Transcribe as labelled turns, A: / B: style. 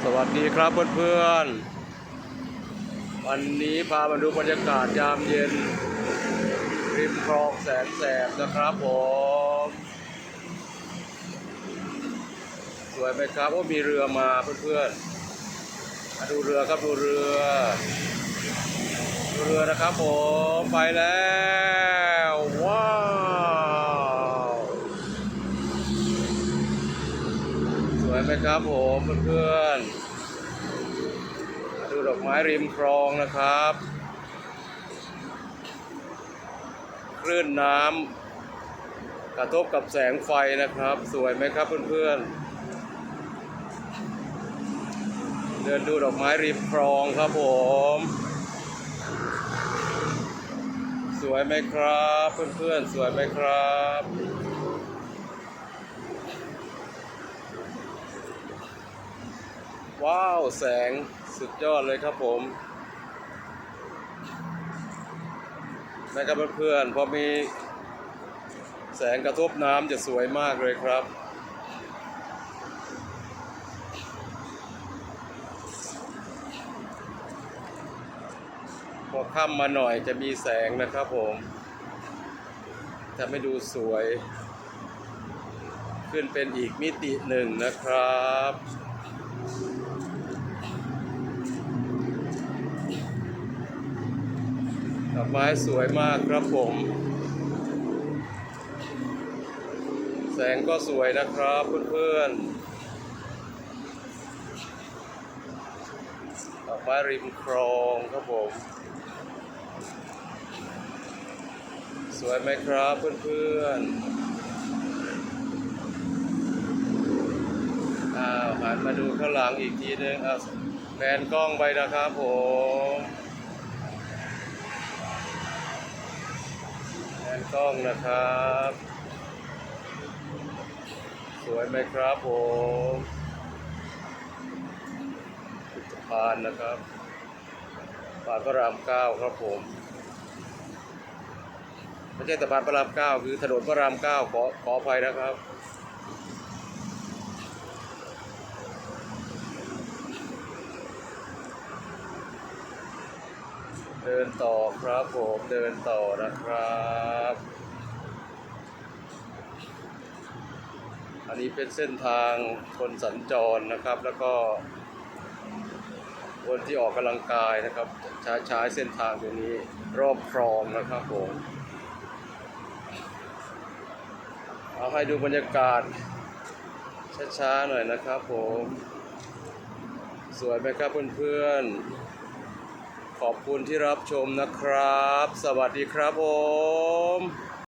A: สวัสดีครับเพื่อนๆ วันนี้พามาดูบรรยากาศยามเย็น ริมคลองแสนแสบนะครับผม สวยไหมครับว่ามีเรือมาเพื่อนๆมาดูเรือครับดูเรือ ดูเรือนะครับผม ไปแล้ว ว้าว ไหมครับผมเพื่อนๆดูดอกไม้ริมคลองนะครับคลื่นน้ำกระทบกับแสงไฟนะครับ สวยไหมครับเพื่อนๆ เดินดูดอกไม้ริมคลองครับผม สวยไหมครับ เพื่อนๆ สวยไหมครับ ว้าว แสงสุดยอดเลยครับผมนะครับเพื่อนๆพอมีแสงกระทบน้ำจะสวยมากเลยครับ พอค่ำมาหน่อยจะมีแสงนะครับผมจะไม่ดูสวย ขึ้นเป็นอีกมิติหนึ่งนะครับ ดอกไม้สวยมากครับผม แสงก็สวยนะครับเพื่อนๆ ดอกไม้ริมคลองครับผม สวยไหมครับเพื่อนๆ อ้านมาดูข้างหลังอีกทีนึงอ้าวแผนกล้องไปนะครับผมแผนกล้องนะครับ สวยไหมครับผมพิพิธภัณฑ์นะครับปาดพระรามเก้าครับผมไม่ใช่สะพานพระรามเก้าคือถนนพระรามเก้าขอขออภัยนะครับ เดินต่อครับผมเดินต่อนะครับ อันนี้เป็นเส้นทางคนสัญจรนะครับ แล้วก็ คนที่ออกกำลังกายนะครับ ใช้ใช้เส้นทางตัวนี้รอบคลองนะครับผมเอาให้ดูบรรยากาศ ช้าๆหน่อยนะครับผม สวยไหมครับเพื่อนๆ ขอบคุณที่รับชมนะครับ สวัสดีครับผม